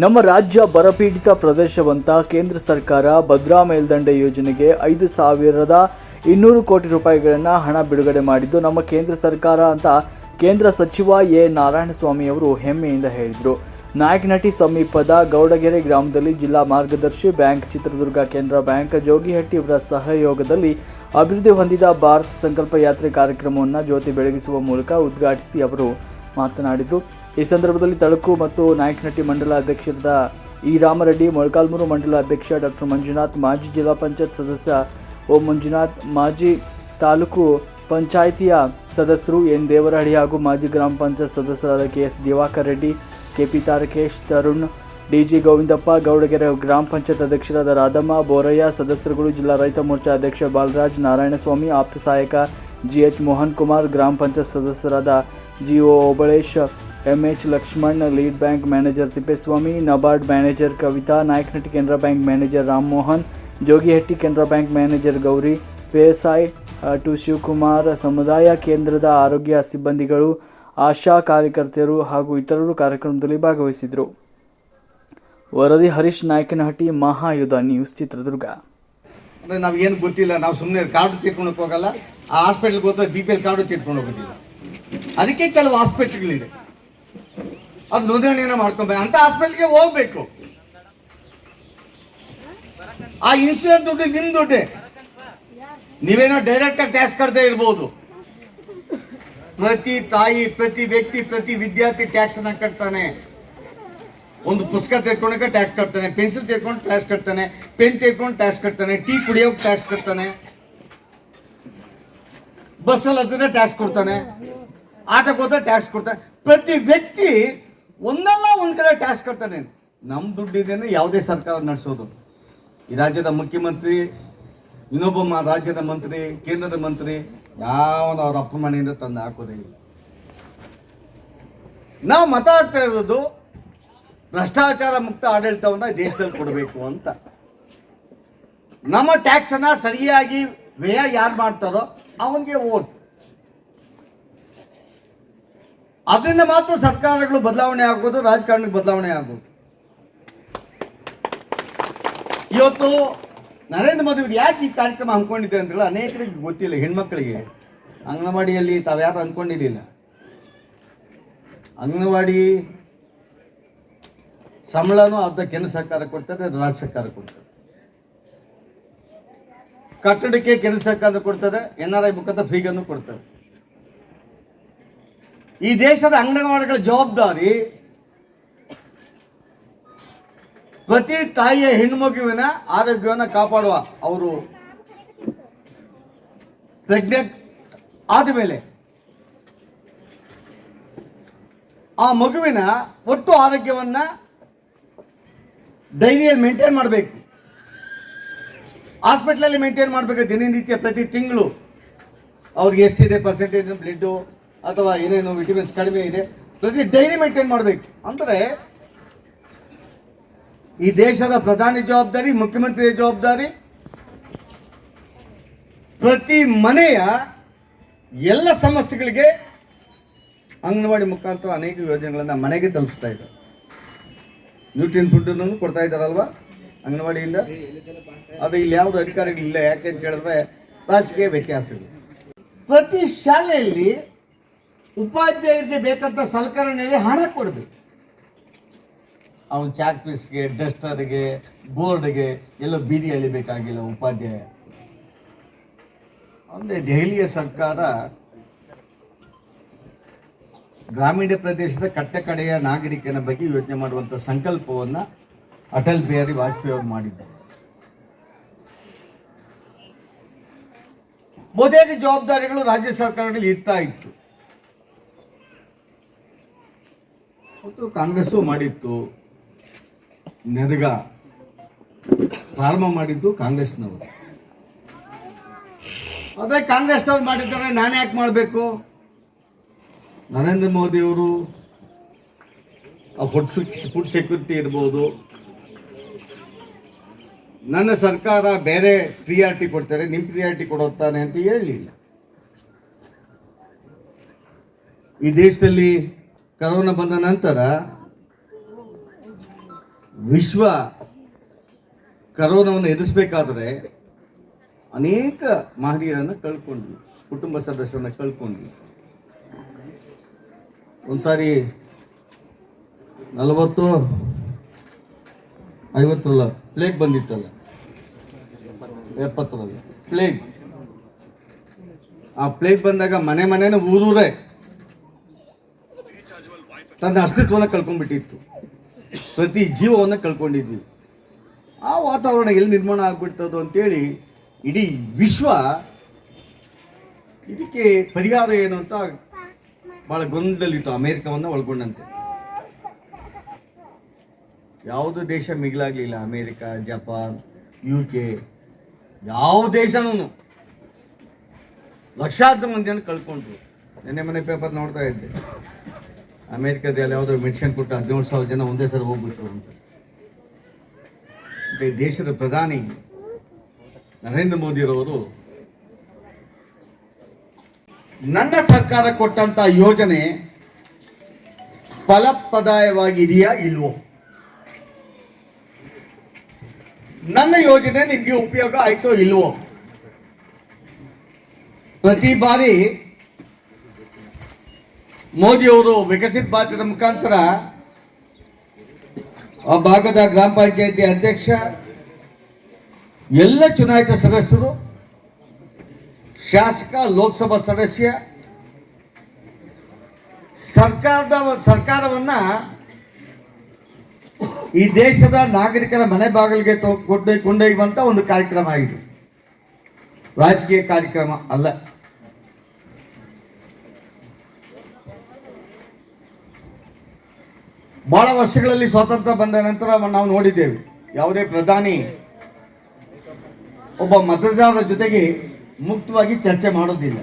ನಮ್ಮ ರಾಜ್ಯ ಬರಪೀಡಿತ ಪ್ರದೇಶವಂತ ಕೇಂದ್ರ ಸರ್ಕಾರ ಭದ್ರಾ ಮೇಲ್ದಂಡೆ ಯೋಜನೆಗೆ ಐದು ಸಾವಿರದ ಇನ್ನೂರು ಕೋಟಿ ರೂಪಾಯಿಗಳನ್ನು ಹಣ ಬಿಡುಗಡೆ ಮಾಡಿದ್ದು ನಮ್ಮ ಕೇಂದ್ರ ಸರ್ಕಾರ ಅಂತ ಕೇಂದ್ರ ಸಚಿವ ಎ. ನಾರಾಯಣಸ್ವಾಮಿ ಅವರು ಹೆಮ್ಮೆಯಿಂದ ಹೇಳಿದರು. ನಾಯಕನಟಿ ಸಮೀಪದ ಗೌಡಗೆರೆ ಗ್ರಾಮದಲ್ಲಿ ಜಿಲ್ಲಾ ಮಾರ್ಗದರ್ಶಿ ಬ್ಯಾಂಕ್ ಚಿತ್ರದುರ್ಗ ಕೆನರಾ ಬ್ಯಾಂಕ್ ಜೋಗಿಹಟ್ಟಿ ಅವರ ಸಹಯೋಗದಲ್ಲಿ ಅಭಿವೃದ್ಧಿ ಹೊಂದಿದ ಭಾರತ ಸಂಕಲ್ಪ ಯಾತ್ರೆ ಕಾರ್ಯಕ್ರಮವನ್ನು ಜ್ಯೋತಿ ಬೆಳಗಿಸುವ ಮೂಲಕ ಉದ್ಘಾಟಿಸಿ ಅವರು ಮಾತನಾಡಿದರು. ಈ ಸಂದರ್ಭದಲ್ಲಿ ತಳಕು ಮತ್ತು ನಾಯಕನಹಟ್ಟಿ ಮಂಡಲ ಅಧ್ಯಕ್ಷರಾದ ಇ ರಾಮರೆಡ್ಡಿ, ಮೊಳಕಾಲ್ಮೂರು ಮಂಡಲ ಅಧ್ಯಕ್ಷ ಡಾಕ್ಟರ್ ಮಂಜುನಾಥ್, ಮಾಜಿ ಜಿಲ್ಲಾ ಪಂಚಾಯತ್ ಸದಸ್ಯ ಓ. ಮಂಜುನಾಥ್, ಮಾಜಿ ತಾಲೂಕು ಪಂಚಾಯಿತಿಯ ಸದಸ್ಯರು ಎನ್. ದೇವರಹಳ್ಳಿ ಹಾಗೂ ಮಾಜಿ ಗ್ರಾಮ ಪಂಚಾಯತ್ ಸದಸ್ಯರಾದ K. S. Divakar Reddy KP Tarakesh Tarun DG Govindappa, Gowdagere ಗ್ರಾಮ ಪಂಚಾಯತ್ ಅಧ್ಯಕ್ಷರಾದ ರಾಧಮ್ಮ, ಬೋರಯ್ಯ, ಸದಸ್ಯರುಗಳು, ಜಿಲ್ಲಾ ರೈತ ಮೋರ್ಚಾ ಅಧ್ಯಕ್ಷ ಬಾಲರಾಜ್, ನಾರಾಯಣಸ್ವಾಮಿ, ಆಪ್ತ ಸಹಾಯಕ ಜಿಎಚ್ ಮೋಹನ್ ಕುಮಾರ್, ಗ್ರಾಮ ಪಂಚಾಯತ್ ಸದಸ್ಯರಾದ GO Obalesh MH Lakshman lead bank manager Thippeswamy NABARD manager Kavitha Nayakanatti Canara bank manager Ram Mohan Jogihatti Canara bank manager Gowri PSI to Shivakumar ಸಮುದಾಯ ಕೇಂದ್ರದ ಆರೋಗ್ಯ ಸಿಬ್ಬಂದಿಗಳು ಆಶಾ ಕಾರ್ಯಕರ್ತೆಯರು ಹಾಗೂ ಇತರರು ಕಾರ್ಯಕ್ರಮದಲ್ಲಿ ಭಾಗವಹಿಸಿದರು. ವರದಿ ಹರೀಶ್ ನಾಯಕನಹಟ್ಟಿ, ಮಹಾಯುಧ ನ್ಯೂಸ್ ಚಿತ್ರದುರ್ಗ. ಅಂದರೆ ನಾವೇನು ಗೊತ್ತಿಲ್ಲ, ನಾವು ಸುಮ್ಮನೆ ಕಾರ್ಡು ತೀರ್ಕೊಳಕ್ಕೆ ಹೋಗಲ್ಲ. ಆ ಹಾಸ್ಪಿಟ್ಲ್ಗೆ ಹೋದ್ರೆ ಬಿ ಪಿ ಎಲ್ ಕಾರ್ಡು ತೀರ್ಕೊಂಡು ಹೋಗೋದಿಲ್ಲ ಅದಕ್ಕೆ ಕೆಲವು ಹಾಸ್ಪಿಟ್ಲ್ಗಳಿದೆ ಅದು ನೋಂದಣಿಯನ್ನು ಮಾಡ್ಕೊಬೇಕು ಅಂತ ಹಾಸ್ಪಿಟ್ಲ್ಗೆ ಹೋಗ್ಬೇಕು. ಆ ಇನ್ಸೂರೆನ್ಸ್ ದುಡ್ಡು ನಿಮ್ಮ ದುಡ್ಡೇ. ನೀವೇನೋ ಡೈರೆಕ್ಟಾಗಿ ಟ್ಯಾಕ್ಸ್ ಕಟ್ಟದೆ ಇರ್ಬೋದು. ಪ್ರತಿ ತಾಯಿ, ಪ್ರತಿ ವ್ಯಕ್ತಿ, ಪ್ರತಿ ವಿದ್ಯಾರ್ಥಿ ಟ್ಯಾಕ್ಸನ್ನು ಕಟ್ತಾನೆ. ಒಂದು ಪುಸ್ತಕ ತೆಗೆದುಕೊಂಡಕ್ಕೆ ಟ್ಯಾಕ್ಸ್ ಕಟ್ತಾನೆ ಪೆನ್ಸಿಲ್ ತೆಗೆದುಕೊಂಡು ಟ್ಯಾಕ್ಸ್ ಕಟ್ತಾನೆ ಪೆನ್ ತೆಗೆದುಕೊಂಡು ಟ್ಯಾಕ್ಸ್ ಕಟ್ತಾನೆ ಟೀ ಕುಡಿಯೋಕೆ ಟ್ಯಾಕ್ಸ್ ಕಟ್ತಾನೆ. ಬಸ್ಸಲ್ಲಿ ಹತ್ತಿದ್ರೆ ಟ್ಯಾಕ್ಸ್ ಕೊಡ್ತಾನೆ. ಆಟಕ್ಕೆ ಹೋದ್ರೆ ಟ್ಯಾಕ್ಸ್ ಕೊಡ್ತಾನೆ. ಪ್ರತಿ ವ್ಯಕ್ತಿ ಒಂದಲ್ಲ ಒಂದು ಕಡೆ ಟ್ಯಾಕ್ಸ್ ಕಟ್ತಾನೆ ನಮ್ಮ ದುಡ್ಡಿದ್ದೇನೆ ಯಾವುದೇ ಸರ್ಕಾರ ನಡೆಸೋದು. ಈ ರಾಜ್ಯದ ಮುಖ್ಯಮಂತ್ರಿ, ಇನ್ನೊಬ್ಬ ರಾಜ್ಯದ ಮಂತ್ರಿ, ಕೇಂದ್ರದ ಮಂತ್ರಿ ಯಾವನ ಅವ್ರ ಅಪ್ಪ ಮನೆಯಿಂದ ತಂದು ಹಾಕೋದೇ ನಾವು ಮತ ಆಗ್ತಾ ಇರೋದು ಭ್ರಷ್ಟಾಚಾರ ಮುಕ್ತ ಆಡಳಿತವನ್ನ ದೇಶದಲ್ಲಿ ಕೊಡಬೇಕು ಅಂತ. ನಮ್ಮ ಟ್ಯಾಕ್ಸ್ ಅನ್ನ ಸರಿಯಾಗಿ ವ್ಯಯ ಯಾರು ಮಾಡ್ತಾರೋ ಅವನಿಗೆ ಓಟ್ ಅದರಿಂದ ಮಾತ್ರ ಸರ್ಕಾರಗಳು ಬದಲಾವಣೆ ಆಗ್ಬೋದು ರಾಜಕಾರಣಕ್ಕೆ ಬದಲಾವಣೆ ಆಗ್ಬೋದು. ಇವತ್ತು ನರೇಂದ್ರ ಮೋದಿ ಯಾಕೆ ಈ ಕಾರ್ಯಕ್ರಮ ಹಮ್ಮಿಕೊಂಡಿದೆ ಅಂದ್ರೆ ಅನೇಕರಿಗೆ ಗೊತ್ತಿಲ್ಲ, ಹೆಣ್ಮಕ್ಳಿಗೆ. ಅಂಗನವಾಡಿಯಲ್ಲಿ ತಾವ್ಯಾರು ಅಂದ್ಕೊಂಡಿದ್ದಿಲ್ಲ. ಅಂಗನವಾಡಿ ಸಂಬಳನೂ ಅರ್ಧ ಕೇಂದ್ರ ಸರ್ಕಾರ ಕೊಡ್ತದೆ ರಾಜ್ಯ ಸರ್ಕಾರ ಕೊಡ್ತದೆ. ಕಟ್ಟಡಕ್ಕೆ ಕೇಂದ್ರ ಸರ್ಕಾರ ಕೊಡ್ತದೆ ಎನ್ ಆರ್ ಐ ಮುಖಾಂತರ ಫ್ರೀಗನ್ನು ಕೊಡ್ತದೆ. ಈ ದೇಶದ ಅಂಗನವಾಡಿಗಳ ಜವಾಬ್ದಾರಿ ಪ್ರತಿ ತಾಯಿಯ ಹೆಣ್ಮಗುವಿನ ಆರೋಗ್ಯವನ್ನು ಕಾಪಾಡುವ ಅವರು ಪ್ರೆಗ್ನೆಂಟ್ ಆದಮೇಲೆ ಆ ಮಗುವಿನ ಒಟ್ಟು ಆರೋಗ್ಯವನ್ನ ಡೈರಿಯಲ್ಲಿ ಮೇಂಟೈನ್ ಮಾಡಬೇಕು. ಹಾಸ್ಪಿಟ್ಲಲ್ಲಿ ಮೇಂಟೈನ್ ಮಾಡಬೇಕು ದಿನನಿತ್ಯ ಪ್ರತಿ ತಿಂಗಳು ಅವ್ರಿಗೆ ಎಷ್ಟಿದೆ ಪರ್ಸೆಂಟೇಜ್ ಬ್ಲಡ್ಡು ಅಥವಾ ಏನೇನು ವಿಟಮಿನ್ಸ್ ಕಡಿಮೆ ಇದೆ. ಪ್ರತಿ ಡೈರಿ ಮೇಂಟೈನ್ ಮಾಡಬೇಕು. ಅಂದರೆ ಈ ದೇಶದ ಪ್ರಧಾನಿ ಜವಾಬ್ದಾರಿ, ಮುಖ್ಯಮಂತ್ರಿಯ ಜವಾಬ್ದಾರಿ, ಪ್ರತಿ ಮನೆಯ ಎಲ್ಲ ಸಮಸ್ಯೆಗಳಿಗೆ ಅಂಗನವಾಡಿ ಮುಖಾಂತರ ಅನೇಕ ಯೋಜನೆಗಳನ್ನು ಮನೆಗೆ ತಲುಪಿಸ್ತಾ ಇದ್ದಾರೆ. ನ್ಯೂಟ್ರಿಯನ್ ಫುಡ್ಡನ್ನು ಕೊಡ್ತಾ ಇದ್ದಾರಲ್ವಾ? ಅಂಗನವಾಡಿಯಿಂದ? ಅದು ಇಲ್ಲಿ ಯಾವುದು ಅಧಿಕಾರಿಗಳಿಲ್ಲ, ಯಾಕೆ ಅಂತ ಹೇಳಿದ್ರೆ ರಾಜಕೀಯ ವ್ಯತ್ಯಾಸ ಇದೆ ಪ್ರತಿ ಶಾಲೆಯಲ್ಲಿ ಉಪಾಧ್ಯಾಯರಿಗೆ ಬೇಕಂತ ಸಲಕರಣೆಗೆ ಹಣ ಕೊಡಬೇಕು. ಅವನು ಚಾಕ್ ಪೀಸ್ಗೆ, ಡಸ್ಟರ್ಗೆ, ಬೋರ್ಡ್ಗೆ ಎಲ್ಲ ಬೀದಿ ಎಳಿಬೇಕಾಗಿಲ್ಲ ಉಪಾಧ್ಯಾಯ. ಅಂದರೆ ದೆಹಲಿಯ ಸರ್ಕಾರ ಗ್ರಾಮೀಣ ಪ್ರದೇಶದ ಕಟ್ಟಕಡೆಯ ನಾಗರಿಕನ ಬಗ್ಗೆ ಯೋಚನೆ ಮಾಡುವಂಥ ಸಂಕಲ್ಪವನ್ನು ಅಟಲ್ ಬಿಹಾರಿ ವಾಜಪೇಯಿ ಅವರು ಮಾಡಿದ್ದಾರೆ. ಮೊದಲ ಜವಾಬ್ದಾರಿಗಳು ರಾಜ್ಯ ಸರ್ಕಾರಗಳಲ್ಲಿ ಇರ್ತಾ ಇತ್ತು. ಮತ್ತು ಕಾಂಗ್ರೆಸ್ಸು ಮಾಡಿತ್ತು ನೆರಗ, ಪ್ರಾರಂಭ ಮಾಡಿದ್ದು ಕಾಂಗ್ರೆಸ್ನವರು. ಅದೇ ಕಾಂಗ್ರೆಸ್ನವ್ರು ಮಾಡಿದ್ದಾರೆ, ನಾನು ಯಾಕೆ ಮಾಡಬೇಕು? ನರೇಂದ್ರ ಮೋದಿಯವರು ಫುಡ್ ಫುಡ್ ಸೆಕ್ಯೂರಿಟಿ ಇರ್ಬೋದು. ನನ್ನ ಸರ್ಕಾರ ಬೇರೆ ಪ್ರಿಯಾರಿಟಿ ಕೊಡ್ತಾರೆ ನಿಮ್ಮ ಪ್ರಿಯಾರಿಟಿ ಕೊಡುತ್ತಾನೆ ಅಂತ ಹೇಳಲಿಲ್ಲ ಈ ದೇಶದಲ್ಲಿ ಕರೋನಾ ಬಂದ ನಂತರ ವಿಶ್ವ ಕರೋನಾವನ್ನು ಎದುರಿಸಬೇಕಾದ್ರೆ ಅನೇಕ ಮಹನೀಯರನ್ನು ಕಳ್ಕೊಂಡ್ವಿ, ಕುಟುಂಬ ಸದಸ್ಯರನ್ನು ಕಳ್ಕೊಂಡ್ವಿ. ಒಂದ್ಸಾರಿ ನಲವತ್ತು ಐವತ್ತರಲ್ಲ ಪ್ಲೇಗ್ ಬಂದಿತ್ತಲ್ಲ? ಎಪ್ಪತ್ತರಲ್ಲಿ ಪ್ಲೇಗ್ ಆ ಪ್ಲೇಗ್ ಬಂದಾಗ ಮನೆ ಮನೆನ ಊರೂರೇ. ತನ್ನ ಅಸ್ತಿತ್ವವನ್ನು ಕಳ್ಕೊಂಡ್ಬಿಟ್ಟಿತ್ತು. ಪ್ರತಿ ಜೀವವನ್ನು ಕಳ್ಕೊಂಡಿದ್ವಿ. ಆ ವಾತಾವರಣ ಎಲ್ಲಿ ನಿರ್ಮಾಣ ಆಗ್ಬಿಡ್ತದೋ ಅಂತೇಳಿ ಇಡೀ ವಿಶ್ವ ಇದಕ್ಕೆ ಪರಿಹಾರ ಏನು ಅಂತ ಭಾಳ ಗೊಂದಲಿತ್ತು. ಅಮೇರಿಕಾವನ್ನು ಒಳಗೊಂಡಂತೆ. ಯಾವುದು ದೇಶ ಮಿಗಿಲಾಗಲಿಲ್ಲ. ಅಮೇರಿಕಾ, ಜಪಾನ್ ಯು ಕೆ ಯಾವ ದೇಶನೂ ಲಕ್ಷಾಂತರ ಮಂದಿಯನ್ನು ಕಳ್ಕೊಂಡ್ರು. ನಿನ್ನೆ ಮನೆ ಪೇಪರ್ ನೋಡ್ತಾ ಇದ್ದೆ. ಅಮೇರಿಕದಲ್ಲಿ ಯಾವುದೋ ಮೆಡಿಸಿನ್ ಕೊಟ್ಟು ಹದಿನೇಳು ಸಾವಿರ ಜನ ಒಂದೇ ಸಲ ಹೋಗ್ಬಿಟ್ರು ಅಂತ. ದೇಶದ ಪ್ರಧಾನಿ ನರೇಂದ್ರ ಮೋದಿರವರು ನನ್ನ ಸರ್ಕಾರ ಕೊಟ್ಟಂತ ಯೋಜನೆ ಫಲಪ್ರದಾಯವಾಗಿದೆಯಾ ಇಲ್ವೋ? ನನ್ನ ಯೋಜನೆ ನಿಮಗೆ ಉಪಯೋಗ ಆಯ್ತೋ ಇಲ್ವೋ? ಪ್ರತಿ ಬಾರಿ ಮೋದಿಯವರು ವಿಕಸಿತ ಭಾರತದ ಮುಖಾಂತರ ಆ ಭಾಗದ ಗ್ರಾಮ ಪಂಚಾಯಿತಿ ಅಧ್ಯಕ್ಷ, ಎಲ್ಲ ಚುನಾಯಿತ ಸದಸ್ಯರು, ಶಾಸಕ, ಲೋಕಸಭಾ ಸದಸ್ಯ, ಸರ್ಕಾರದ ಸರ್ಕಾರವನ್ನು ಈ ದೇಶದ ನಾಗರಿಕರ ಮನೆ ಬಾಗಿಲಿಗೆ ತೊ- ಕೊಂಡೊಯ್ ಕೊಂಡೊಯ್ಯುವಂತ ಒಂದು ಕಾರ್ಯಕ್ರಮ ಆಗಿದೆ ರಾಜಕೀಯ ಕಾರ್ಯಕ್ರಮ ಅಲ್ಲ. ಬಹಳ ವರ್ಷಗಳಲ್ಲಿ ಸ್ವಾತಂತ್ರ್ಯ ಬಂದ ನಂತರ ನಾವು ನೋಡಿದ್ದೇವೆ. ಯಾವುದೇ ಪ್ರಧಾನಿ ಒಬ್ಬ ಮತದಾರರ ಜೊತೆಗೆ ಮುಕ್ತವಾಗಿ ಚರ್ಚೆ ಮಾಡೋದಿಲ್ಲ